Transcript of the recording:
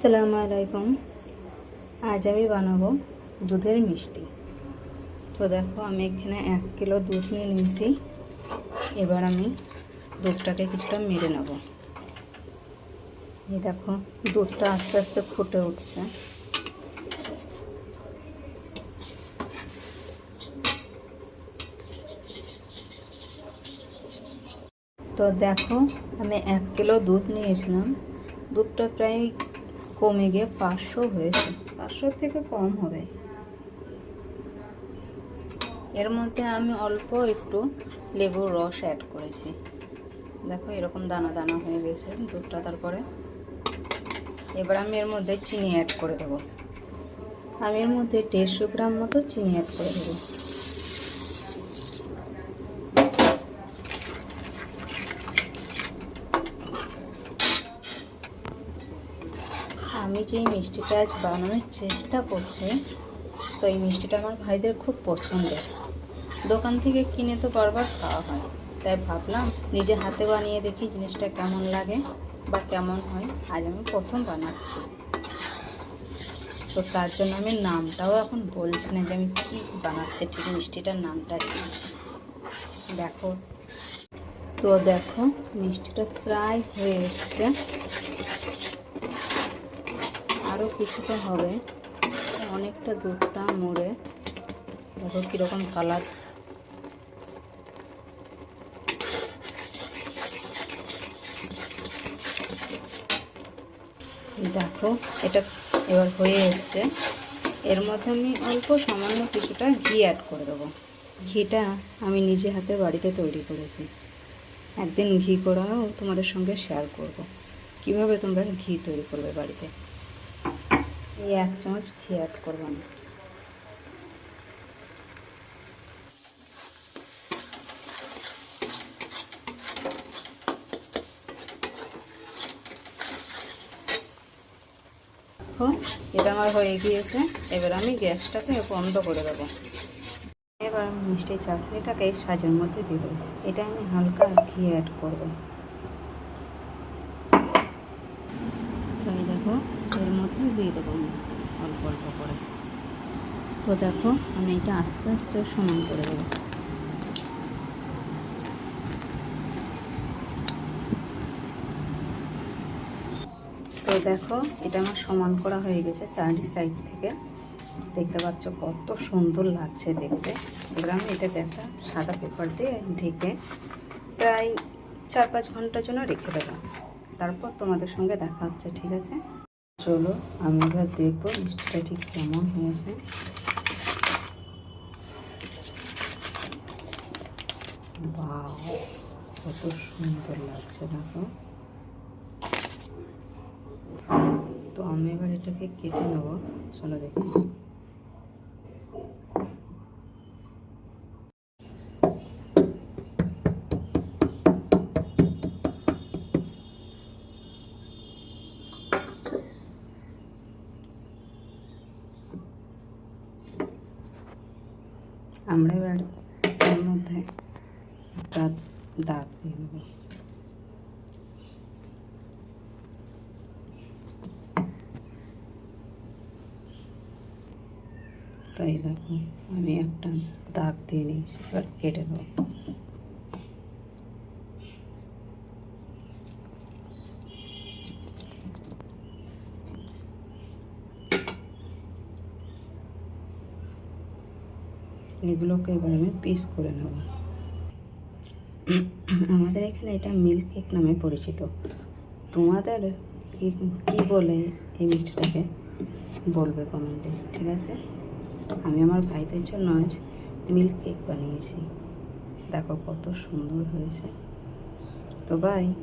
আসসালামু আলাইকুম। আজ আমি বানাবো দুধের মিষ্টি। তো দেখো, আমি এখানে এক কিলো দুধ নিয়ে নিয়েছি। এবার আমি দুধটাকে কিছুটা মেরে নেব। এই দেখো, দুধটা আস্তে আস্তে ফুটে উঠছে। তো দেখো, আমি এক কিলো দুধ নিয়েছিলাম। দুধটা প্রায় কমে গিয়ে পাঁচশো হয়েছে। পাঁচশোর থেকে কম হবে। এর মধ্যে আমি অল্প একটু লেবুর রস অ্যাড করেছি। দেখো এরকম দানা দানা হয়ে গেছে দুধটা তারপরে। এবার আমি এর মধ্যে চিনি অ্যাড করে দেবো। আমি এর মধ্যে দেড়শো গ্রাম মতো চিনি অ্যাড করে দেবো। আমি যে মিষ্টিটা আজ বানানোর চেষ্টা করছি, তো এই মিষ্টিটা আমার ভাইদের খুব পছন্দের। দোকান থেকে কিনে তো বারবার খাওয়া হয়। তাই ভাবলাম নিজে হাতে বানিয়ে দেখি জিনিসটা কেমন লাগে বা কেমন হয়। আজ আমি প্রথম বানাচ্ছি। তো তার জন্য আমি নামটাও এখন বলছি না যে আমি কী বানাচ্ছি, ঠিক মিষ্টিটার নামটা কি? দেখো। তো দেখো, মিষ্টিটা প্রায় হয়ে এসছে। আরও কিছুটা হবে। অনেকটা দুধটা মুড়ে। দেখো কীরকম কালার। দেখো, এটা এবার হয়ে এসছে। এর মধ্যে আমি অল্প সামান্য কিছুটা ঘি অ্যাড করে দেবো। ঘিটা আমি নিজে হাতে বাড়িতে তৈরি করেছি। একদিন ঘি করাও তোমাদের সঙ্গে শেয়ার করব। কীভাবে তোমরা ঘি তৈরি করবে বাড়িতে? এই এক চামচ ঘি অ্যাড করব আমি। এটা আমার হয়ে গিয়েছে। এবার আমি গ্যাসটাকে বন্ধ করে দেবো। এবার মিষ্টি চাটনিটাকে সাজের মধ্যে দেবো। এটা আমি হালকা ঘি অ্যাড করব। তো দেখো এর মধ্যে দিয়ে দেবো অল্প অল্প করে। তো দেখো, আমি এটা আস্তে আস্তে সমান করে দেবো। তো দেখো, এটা আমার সমান করা হয়ে গেছে চারি সাইড থেকে। দেখতে পাচ্ছ কত সুন্দর লাগছে দেখতে। এবার আমি এটাকে একটা সাদা পেপার দিয়ে ঢেকে প্রায় চার পাঁচ ঘণ্টার জন্য রেখে দেবো। তারপর তোমাদের সঙ্গে দেখা হচ্ছে, ঠিক আছে? চলো আমি এবার দেখব মিষ্টিটা ঠিক কেমন হয়েছে। বাও কত সুন্দর লাগছে দেখো। তো আমি এবার এটাকে কেটে নেব। চলো দেখি। আমরা এবার এর মধ্যে একটা দাগ দিয়ে নেব তাই দেখো, আমি একটা দাগ দিয়ে নিয়েছি, এবার কেটে দেবো। এগুলোকে এবার আমি পিস করে নেব। আমাদের এখানে এটা মিল্ক কেক নামে পরিচিত। তোমাদের কি, কী বলে এই মিষ্টিটাকে? বলবে কমেন্টে ঠিক আছে? আমি আমার ভাইদের জন্য আজ মিল্ক কেক বানিয়েছি। দেখো কত সুন্দর হয়েছে। তো বাই